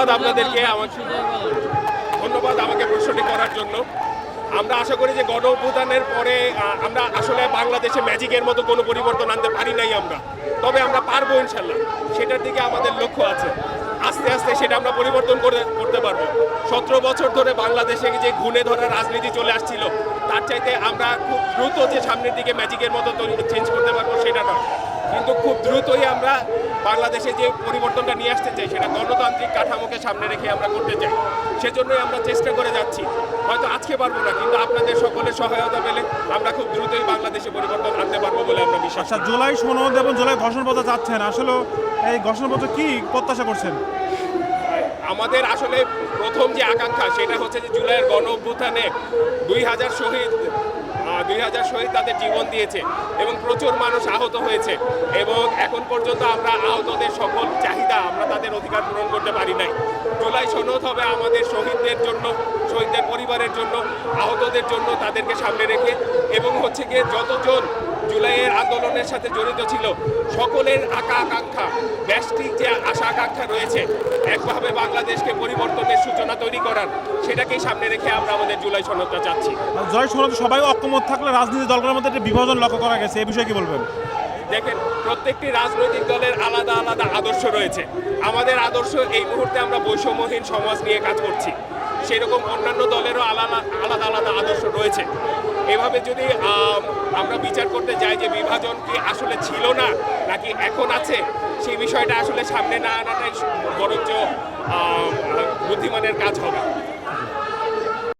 ধন্যবাদ আপনাদেরকে, আমার ধন্যবাদ আমাকে প্রশ্নটি করার জন্য। আমরা আশা করি যে গণ অভ্যুত্থানের পরে আমরা আসলে বাংলাদেশে ম্যাজিকের মতো কোনো পরিবর্তন আনতে পারি নাই আমরা। তবে আমরা পারব ইনশাল্লাহ, সেটার দিকে আমাদের লক্ষ্য আছে। আস্তে সেটা আমরা পরিবর্তন করে করতে পারব। সতেরো বছর ধরে বাংলাদেশে যে ঘুণে ধরা রাজনীতি চলে আসছিল তার চাইতে আমরা খুব দ্রুত যে সামনের দিকে ম্যাজিকের মতো চেঞ্জ করতে পারব সেটা নয়। কিন্তু খুব দ্রুতই আমরা বাংলাদেশে যে পরিবর্তনটা নিয়ে আসতে চাই সেটা গণতান্ত্রিক কাঠামোকে সামনে রেখে আমরা করতে চাই। সেজন্যই আমরা চেষ্টা করে যাচ্ছি। হয়তো আজকে পারব না কিন্তু আপনাদের সকলের সহায়তা পেলে আমরা খুব দ্রুতই বাংলাদেশে পরিবর্তন আনতে পারব বলে আমরা বিশ্বাস আচ্ছা। জুলাই সনদ এবং জুলাই ঘোষণাপত্র চাচ্ছেন। আসলে এই ঘোষণাপত্র কি প্রত্যাশা করছেন? আমাদের আসলে প্রথম যে আকাঙ্ক্ষা, সেটা হচ্ছে যে জুলাইয়ের গণ অভ্যুত্থানে দুই হাজার শহীদ দুই হাজার শহীদ তাদের জীবন দিয়েছে এবং প্রচুর মানুষ আহত হয়েছে এবং এখন পর্যন্ত আমরা আহতদের সকল চাহিদা আমরা তাদের অধিকার পূরণ করতে পারি নাই। জুলাই সনদ হবে আমাদের শহীদদের জন্য, শহীদদের পরিবারের জন্য, আহতদের জন্য তাদেরকে সামনে রেখে। এবং হচ্ছে গিয়ে যতজন জুলাইয়ের আন্দোলনের সাথে জড়িত ছিল, সকলের আকা আকাঙ্ক্ষা ব্যষ্টিক যে আশা আকাঙ্ক্ষা রয়েছে, একভাবে বাংলাদেশকে পরিবর্তনের সূচনা তৈরি করার, সেটাকেই সামনে রেখে আমরা আমাদের জুলাই সনদটা চাচ্ছি। জয় সনদ সবাই অক্ষমত থাকলে রাজনীতি দলগুলোর মধ্যে একটা বিভাজন লক্ষ্য করা গেছে এই বিষয়ে কি বলবেন? দেখেন, প্রত্যেকটি রাজনৈতিক দলের আলাদা আলাদা আদর্শ রয়েছে। আমাদের আদর্শ এই মুহূর্তে আমরা বৈষম্যহীন সমাজ নিয়ে কাজ করছি। সেরকম অন্যান্য দলেরও আলাদা আলাদা আলাদা আদর্শ রয়েছে। এভাবে যদি আমরা বিচার করতে যাই যে বিভাজন কি আসলে ছিল না, নাকি এখন আছে, সেই বিষয়টা আসলে সামনে না আনাটাই বরঞ্চ বুদ্ধিমানের কাজ হবে।